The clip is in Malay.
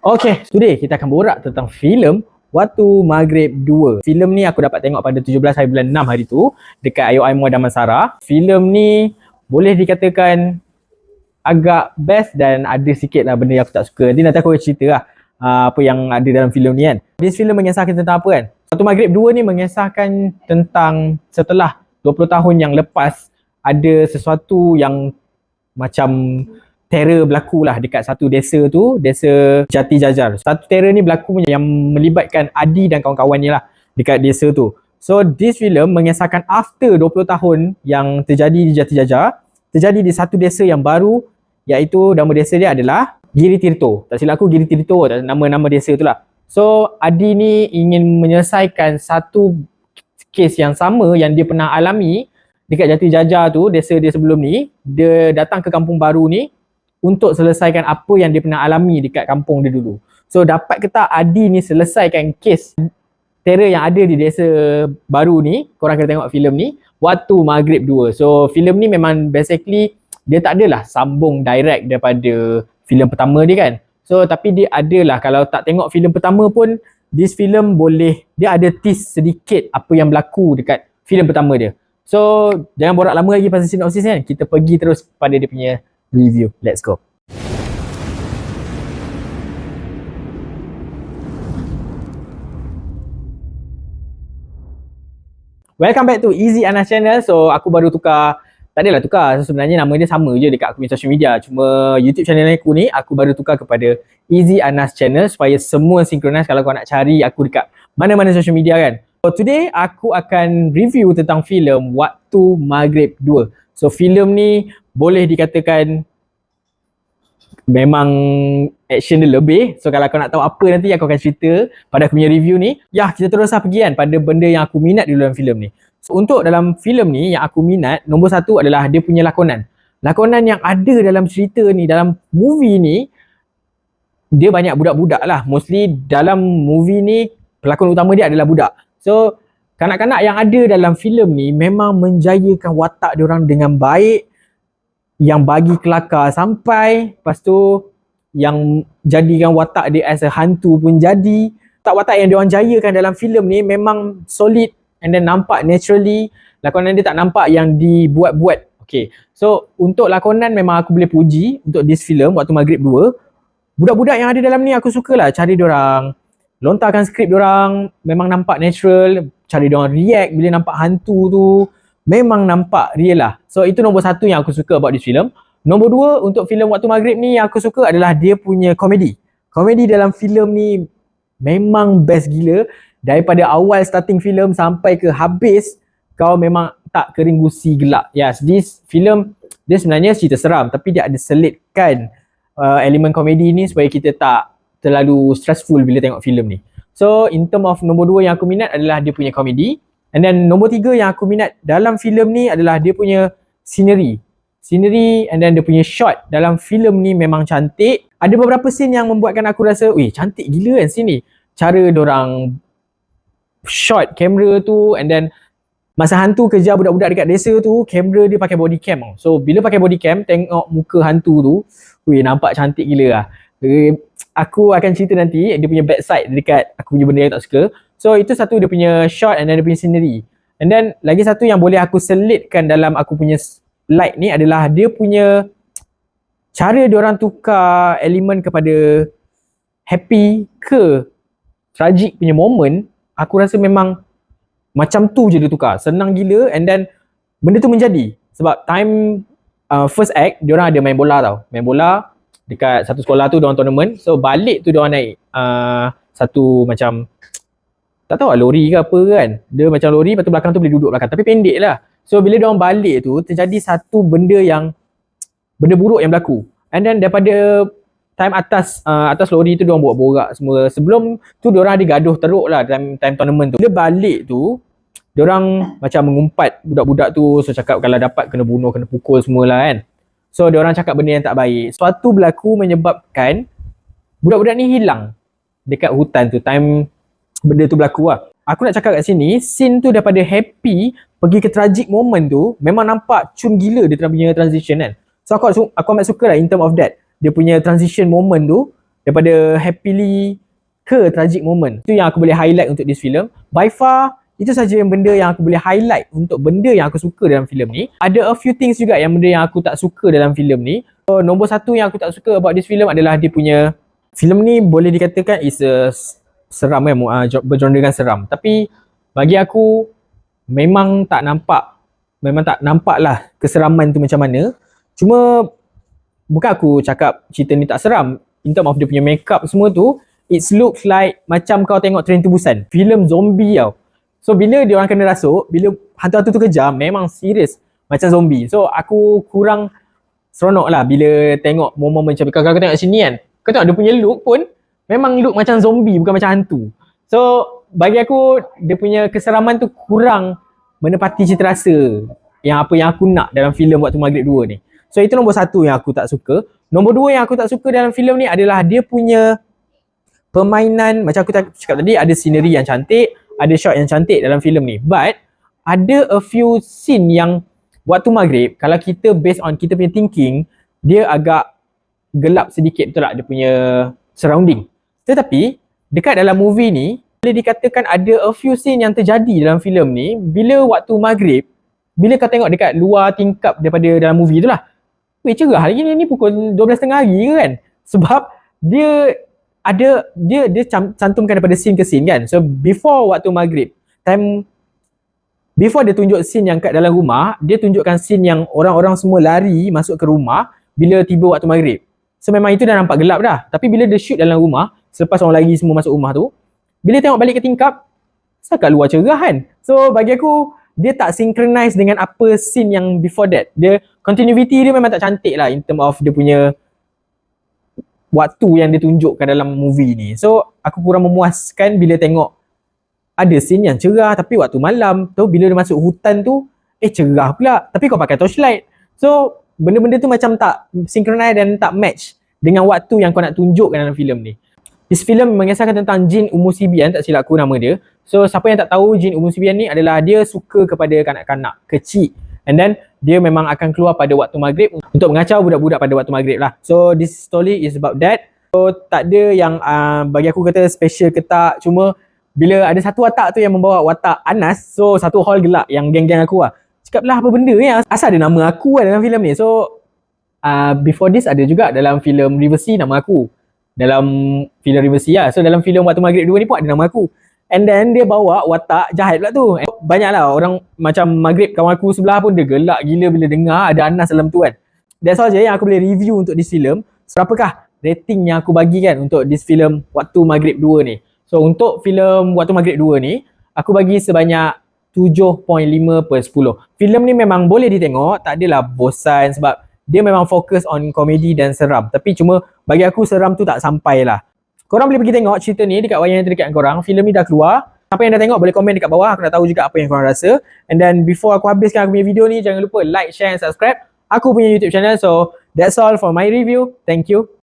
Okay, today kita akan borak tentang filem Waktu Maghrib 2. Filem ni aku dapat tengok pada 17 hari bulan 6 hari tu dekat IOI Muar Damansara. Filem ni boleh dikatakan agak best dan ada sikit lah benda yang aku tak suka. Nanti nanti aku akan cerita lah uh, apa yang ada dalam filem ni kan. This filem mengisahkan tentang apa kan? Waktu Maghrib 2 ni mengisahkan tentang setelah 20 tahun yang lepas ada sesuatu yang macam terror berlaku lah dekat satu desa tu, desa Jati Jajar. Satu terror ni berlaku yang melibatkan Adi dan kawan-kawannya lah dekat desa tu. So this film mengisahkan after 20 tahun yang terjadi di Jati Jajar, terjadi di satu desa yang baru iaitu nama desa dia adalah Giri Tirto. Tak silap aku Giri Tirto nama-nama desa tu lah. So Adi ni ingin menyelesaikan satu kes yang sama yang dia pernah alami dekat Jati Jajar tu, desa dia sebelum ni. Dia datang ke kampung baru ni untuk selesaikan apa yang dia pernah alami dekat kampung dia dulu. So dapat ke tak Adi ni selesaikan kes terror yang ada di desa baru ni, korang kena tengok filem ni, waktu Maghrib 2. So filem ni memang basically dia tak adalah sambung direct daripada filem pertama dia kan. So tapi dia adalah kalau tak tengok filem pertama pun this film boleh dia ada tease sedikit apa yang berlaku dekat filem pertama dia. So jangan borak lama lagi pasal sinopsis kan. Kita pergi terus pada dia punya review. Let's go. Welcome back to Easy Anas Channel. So aku baru tukar, tak adalah tukar. So, sebenarnya nama dia sama je dekat aku punya social media. Cuma YouTube channel aku ni aku baru tukar kepada Easy Anas Channel supaya semua synchronize kalau kau nak cari aku dekat mana-mana social media kan. So today aku akan review tentang filem Waktu Maghrib 2. So filem ni boleh dikatakan memang action dia lebih. So kalau kau nak tahu apa nanti aku akan cerita pada aku punya review ni. Ya kita terus lah pergi kan pada benda yang aku minat di dalam filem ni. So untuk dalam filem ni yang aku minat nombor satu adalah dia punya lakonan. Lakonan yang ada dalam cerita ni, dalam movie ni dia banyak budak-budak lah. Mostly dalam movie ni pelakon utama dia adalah budak. So kanak-kanak yang ada dalam filem ni memang menjayakan watak dia orang dengan baik yang bagi kelakar sampai lepas tu yang jadikan watak dia as a hantu pun jadi. Tak watak yang diorang jayakan dalam filem ni memang solid and then nampak naturally. Lakonan dia tak nampak yang dibuat-buat. Okay. So untuk lakonan memang aku boleh puji untuk this film waktu Maghrib 2 budak-budak yang ada dalam ni aku suka lah cari diorang. Lontarkan skrip diorang. Memang nampak natural. Cari diorang react bila nampak hantu tu memang nampak real lah. So itu nombor satu yang aku suka about this film. Nombor dua untuk filem Waktu Maghrib ni yang aku suka adalah dia punya komedi. Komedi dalam filem ni memang best gila. Daripada awal starting filem sampai ke habis kau memang tak kering gusi gelap. Yes, this film dia sebenarnya cerita seram tapi dia ada selitkan uh, elemen komedi ni supaya kita tak terlalu stressful bila tengok filem ni. So in term of nombor dua yang aku minat adalah dia punya komedi. And then nombor tiga yang aku minat dalam filem ni adalah dia punya scenery. Scenery and then dia punya shot dalam filem ni memang cantik. Ada beberapa scene yang membuatkan aku rasa, weh cantik gila kan scene ni. Cara orang shot kamera tu and then masa hantu kejar budak-budak dekat desa tu, kamera dia pakai body cam. So bila pakai body cam, tengok muka hantu tu, weh nampak cantik gila lah. Aku akan cerita nanti dia punya backside dekat aku punya benda yang tak suka. So itu satu dia punya shot and then dia punya scenery. And then lagi satu yang boleh aku selitkan dalam aku punya light ni adalah dia punya cara dia orang tukar elemen kepada happy ke tragic punya moment aku rasa memang macam tu je dia tukar. Senang gila and then benda tu menjadi. Sebab time uh, first act dia orang ada main bola tau. Main bola dekat satu sekolah tu dia orang tournament. So balik tu dia orang naik uh, satu macam tak tahu lah lori ke apa kan. Dia macam lori lepas tu belakang tu boleh duduk belakang. Tapi pendek lah. So bila dia orang balik tu terjadi satu benda yang benda buruk yang berlaku. And then daripada time atas uh, atas lori tu dia orang buat borak semua. Sebelum tu dia orang ada gaduh teruk lah time, time tournament tu. Bila balik tu dia orang macam mengumpat budak-budak tu. So cakap kalau dapat kena bunuh kena pukul semualah kan. So dia orang cakap benda yang tak baik. Suatu berlaku menyebabkan budak-budak ni hilang dekat hutan tu. Time benda tu berlaku lah. Aku nak cakap kat sini, scene tu daripada happy pergi ke tragic moment tu memang nampak cun gila dia punya transition kan. So aku, aku amat suka lah in term of that. Dia punya transition moment tu daripada happily ke tragic moment. Itu yang aku boleh highlight untuk this film. By far, itu saja yang benda yang aku boleh highlight untuk benda yang aku suka dalam filem ni. Ada a few things juga yang benda yang aku tak suka dalam filem ni. So, nombor satu yang aku tak suka about this film adalah dia punya filem ni boleh dikatakan is a seram kan, uh, bergenre dengan seram. Tapi bagi aku memang tak nampak memang tak nampak lah keseraman tu macam mana. Cuma bukan aku cakap cerita ni tak seram. In term of dia punya makeup semua tu, it looks like macam kau tengok Train to Busan. Filem zombie tau. So bila dia orang kena rasuk, bila hantu-hantu tu kejam, memang serius macam zombie. So aku kurang seronok lah bila tengok momen macam kalau kau tengok sini kan, kau tengok dia punya look pun memang look macam zombie bukan macam hantu. So bagi aku dia punya keseraman tu kurang menepati cita rasa yang apa yang aku nak dalam filem waktu Maghrib 2 ni. So itu nombor satu yang aku tak suka. Nombor dua yang aku tak suka dalam filem ni adalah dia punya permainan macam aku cakap tadi ada scenery yang cantik, ada shot yang cantik dalam filem ni. But ada a few scene yang waktu Maghrib kalau kita based on kita punya thinking dia agak gelap sedikit betul tak dia punya surrounding. Tetapi dekat dalam movie ni boleh dikatakan ada a few scene yang terjadi dalam filem ni bila waktu maghrib bila kau tengok dekat luar tingkap daripada dalam movie tu lah weh cerah lagi ni, ni pukul 12.30 hari ke kan? Sebab dia ada dia dia cantumkan daripada scene ke scene kan? So before waktu maghrib time before dia tunjuk scene yang kat dalam rumah dia tunjukkan scene yang orang-orang semua lari masuk ke rumah bila tiba waktu maghrib. So memang itu dah nampak gelap dah. Tapi bila dia shoot dalam rumah selepas orang lagi semua masuk rumah tu bila tengok balik ke tingkap setakat luar cerah kan. So bagi aku dia tak synchronize dengan apa scene yang before that. Dia continuity dia memang tak cantik lah in term of dia punya waktu yang dia tunjukkan dalam movie ni. So aku kurang memuaskan bila tengok ada scene yang cerah tapi waktu malam tu bila dia masuk hutan tu eh cerah pula. Tapi kau pakai torchlight. So benda-benda tu macam tak synchronize dan tak match dengan waktu yang kau nak tunjukkan dalam filem ni This film mengisahkan tentang jin Umu Sibian, tak silap aku nama dia. So siapa yang tak tahu jin Umu Sibian ni adalah dia suka kepada kanak-kanak kecil. And then dia memang akan keluar pada waktu maghrib untuk mengacau budak-budak pada waktu maghrib lah. So this story is about that. So tak ada yang uh, bagi aku kata special ke tak. Cuma bila ada satu watak tu yang membawa watak Anas. So satu hall gelap yang geng-geng aku lah. Cakaplah apa benda ni. Asal ada nama aku lah dalam filem ni. So uh, before this ada juga dalam filem River Sea nama aku dalam filem Riversi lah. So dalam filem Waktu Maghrib 2 ni pun ada nama aku. And then dia bawa watak jahat pula tu. Banyaklah orang macam Maghrib kawan aku sebelah pun dia gelak gila bila dengar ada Anas dalam tu kan. That's all je yang aku boleh review untuk this film. Berapakah rating yang aku bagi kan untuk this film Waktu Maghrib 2 ni. So untuk filem Waktu Maghrib 2 ni, aku bagi sebanyak 7.5 per 10. Filem ni memang boleh ditengok, tak adalah bosan sebab dia memang fokus on komedi dan seram. Tapi cuma bagi aku seram tu tak sampai lah. Korang boleh pergi tengok cerita ni dekat wayang yang terdekat korang. Filem ni dah keluar. Siapa yang dah tengok boleh komen dekat bawah. Aku nak tahu juga apa yang korang rasa. And then before aku habiskan aku punya video ni, jangan lupa like, share and subscribe. Aku punya YouTube channel. So that's all for my review. Thank you.